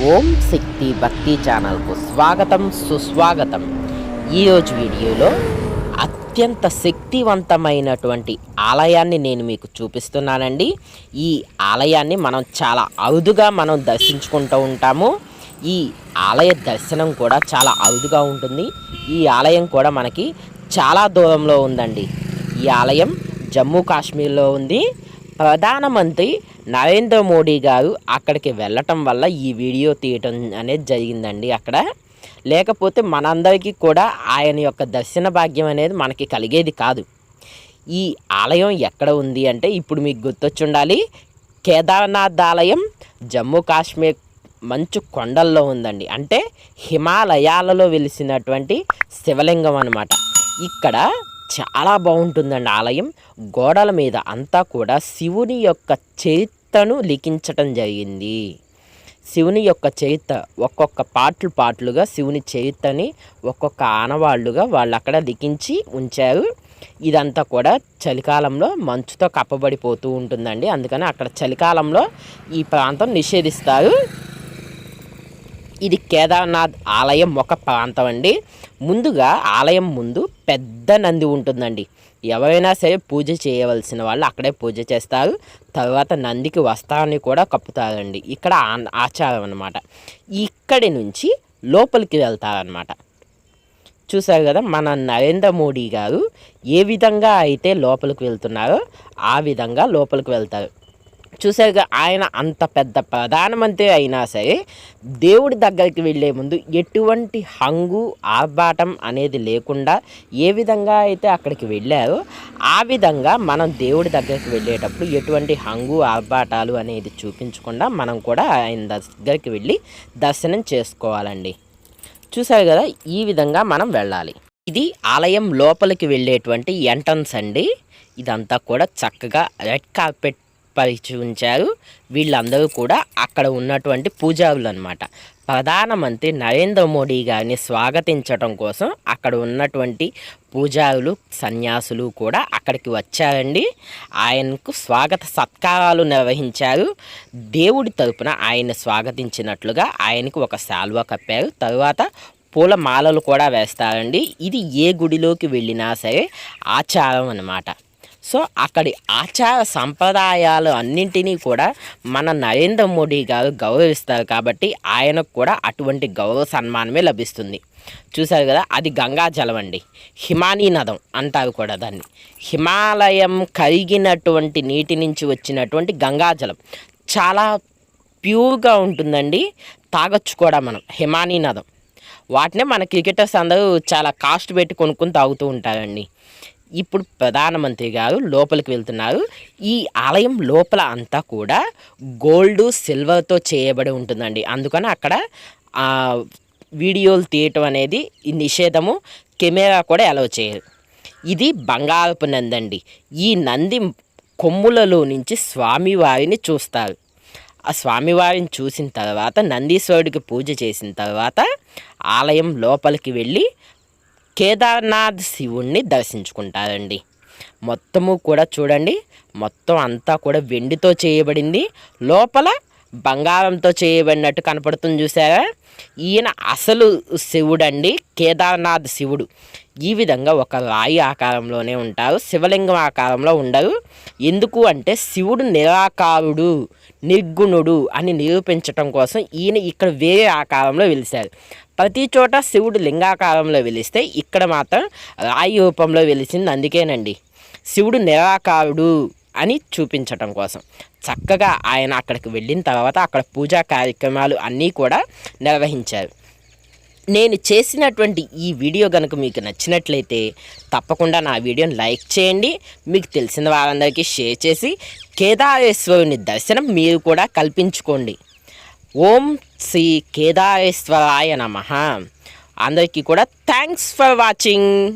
ఓం శక్తి భక్తి ఛానల్కు స్వాగతం సుస్వాగతం. ఈరోజు వీడియోలో అత్యంత శక్తివంతమైనటువంటి ఆలయాన్ని నేను మీకు చూపిస్తున్నానండి. ఈ ఆలయాన్ని మనం చాలా అరుదుగా మనం దర్శించుకుంటూ ఉంటాము. ఈ ఆలయ దర్శనం కూడా చాలా అరుదుగా ఉంటుంది. ఈ ఆలయం కూడా మనకి చాలా దూరంలో ఉందండి. ఈ ఆలయం జమ్మూ కాశ్మీర్లో ఉంది. ప్రధానమంత్రి నరేంద్ర మోడీ గారు అక్కడికి వెళ్ళటం వల్ల ఈ వీడియో తీయటం అనేది జరిగిందండి అక్కడ. లేకపోతే మనందరికీ కూడా ఆయన యొక్క దర్శన భాగ్యం అనేది మనకి కలిగేది కాదు. ఈ ఆలయం ఎక్కడ ఉంది అంటే ఇప్పుడు మీకు గుర్తొచ్చుండాలి. కేదార్నాథ్ ఆలయం జమ్మూ కాశ్మీర్ మంచు కొండల్లో ఉందండి. అంటే హిమాలయాలలో వెలిసినటువంటి శివలింగం అనమాట ఇక్కడ చాలా బాగుంటుందండి ఆలయం. గోడల మీద అంతా కూడా శివుని యొక్క చరిత్రను లిఖించటం జరిగింది. శివుని యొక్క చరిత్ర ఒక్కొక్క పాటలు పాటలుగా శివుని చరిత్రని ఒక్కొక్క ఆనవాళ్ళుగా వాళ్ళు అక్కడ లిఖించి ఉంచారు. ఇదంతా కూడా చలికాలంలో మంచుతో కప్పబడిపోతూ ఉంటుందండి. అందుకని అక్కడ చలికాలంలో ఈ ప్రాంతం నిషేధిస్తారు. ఇది కేదార్నాథ్ ఆలయం ఒక ప్రాంతం అండి. ముందుగా ఆలయం ముందు పెద్ద నంది ఉంటుందండి. ఎవరైనా సరే పూజ చేయవలసిన వాళ్ళు అక్కడే పూజ చేస్తారు. తర్వాత నందికి వస్త్రాన్ని కూడా కప్పుతారండి. ఇక్కడ ఆచారం అనమాట ఇక్కడి నుంచి లోపలికి వెళ్తారనమాట చూసారు కదా మన నరేంద్ర మోడీ గారు ఏ విధంగా అయితే లోపలికి వెళ్తున్నారో ఆ విధంగా లోపలికి వెళ్తారు. చూసారుగా ఆయన అంత పెద్ద ప్రధానమంత్రి అయినా సరే దేవుడి దగ్గరికి వెళ్ళే ముందు ఎటువంటి హంగు ఆర్భాటం అనేది లేకుండా ఏ విధంగా అయితే అక్కడికి వెళ్ళారో ఆ విధంగా మనం దేవుడి దగ్గరికి వెళ్ళేటప్పుడు ఎటువంటి హంగు ఆర్భాటాలు అనేది చూపించకుండా మనం కూడా ఆయన దగ్గరికి వెళ్ళి దర్శనం చేసుకోవాలండి. చూసారు కదా ఈ విధంగా మనం వెళ్ళాలి. ఇది ఆలయం లోపలికి వెళ్ళేటువంటి ఎంట్రన్స్ అండి. ఇదంతా కూడా చక్కగా రెడ్ కార్పెట్ పరిచి ఉంచారు వీళ్ళందరూ కూడా అక్కడ ఉన్నటువంటి పూజారులు అనమాట ప్రధానమంత్రి నరేంద్ర మోడీ గారిని స్వాగతించడం కోసం అక్కడ ఉన్నటువంటి పూజారులు సన్యాసులు కూడా అక్కడికి వచ్చారండి. ఆయనకు స్వాగత సత్కారాలు నిర్వహించారు. దేవుడి తరపున ఆయన స్వాగతించినట్లుగా ఆయనకు ఒక శాల్వా కప్పారు. తరువాత పూల మాలలు కూడా వేస్తారండి. ఇది ఏ గుడిలోకి వెళ్ళినా సరే ఆచారం అన్నమాట. సో అక్కడి ఆచార సంప్రదాయాలు అన్నింటినీ కూడా మన నరేంద్ర మోడీ గారు గౌరవిస్తారు కాబట్టి ఆయనకు కూడా అటువంటి గౌరవ సన్మానమే లభిస్తుంది. చూశారు కదా? అది గంగా జలం అండి. హిమానీ నదం అంటారు కూడా దాన్ని. హిమాలయం కరిగినటువంటి నీటి నుంచి వచ్చినటువంటి గంగాజలం చాలా ప్యూర్గా ఉంటుందండి. తాగొచ్చు కూడా మనం. హిమానీ నదం. వాటినే మన క్రికెటర్స్ అందరూ చాలా కాస్ట్ పెట్టి కొనుక్కొని తాగుతూ ఉంటారండి. ఇప్పుడు ప్రధానమంత్రి గారు లోపలికి వెళ్తున్నారు. ఈ ఆలయం లోపల అంతా కూడా గోల్డ్ సిల్వర్తో చేయబడి ఉంటుందండి. అందుకని అక్కడ వీడియోలు తీయటం అనేది ఈ నిషేధము. కెమెరా కూడా అలౌ చేయరు. ఇది బంగారపు నంది అండి. ఈ నంది కొమ్ములలో నుంచి స్వామివారిని చూస్తారు. ఆ స్వామివారిని చూసిన తర్వాత నందీశ్వరుడికి పూజ చేసిన తర్వాత ఆలయం లోపలికి వెళ్ళి కేదార్నాథ్ శివుణ్ణి దర్శించుకుంటారండి. మొత్తము కూడా చూడండి మొత్తం అంతా కూడా వెండితో చేయబడింది. లోపల బంగారంతో చేయబడినట్టు కనపడుతుంది చూసారా? ఈయన అసలు శివుడండి కేదార్నాథ్ శివుడు. ఈ విధంగా ఒక రాయి ఆకారంలోనే ఉంటారు శివలింగం ఆకారంలో ఉండరు. ఎందుకు అంటే శివుడు నిరాకారుడు నిర్గుణుడు అని నిరూపించటం కోసం ఈయన ఇక్కడ వేరే ఆకారంలో వెలిశారు. ప్రతి చోట శివుడు లింగాకారంలో వెలిస్తే ఇక్కడ మాత్రం రాయి రూపంలో వెలిసింది అందుకేనండి. శివుడు నిరాకారుడు అని చూపించటం కోసం. చక్కగా ఆయన అక్కడికి వెళ్ళిన తర్వాత అక్కడ పూజా కార్యక్రమాలు అన్నీ కూడా నిర్వహించారు. నేను చేసినటువంటి ఈ వీడియో కనుక మీకు నచ్చినట్లయితే తప్పకుండా నా వీడియోని లైక్ చేయండి మీకు తెలిసిన వారందరికీ షేర్ చేసి కేదారేశ్వరుని దర్శనం మీరు కూడా కల్పించుకోండి. ఓం శ్రీ కేదారేశ్వరాయ నమ. అందరికీ కూడా థ్యాంక్స్ ఫర్ వాచింగ్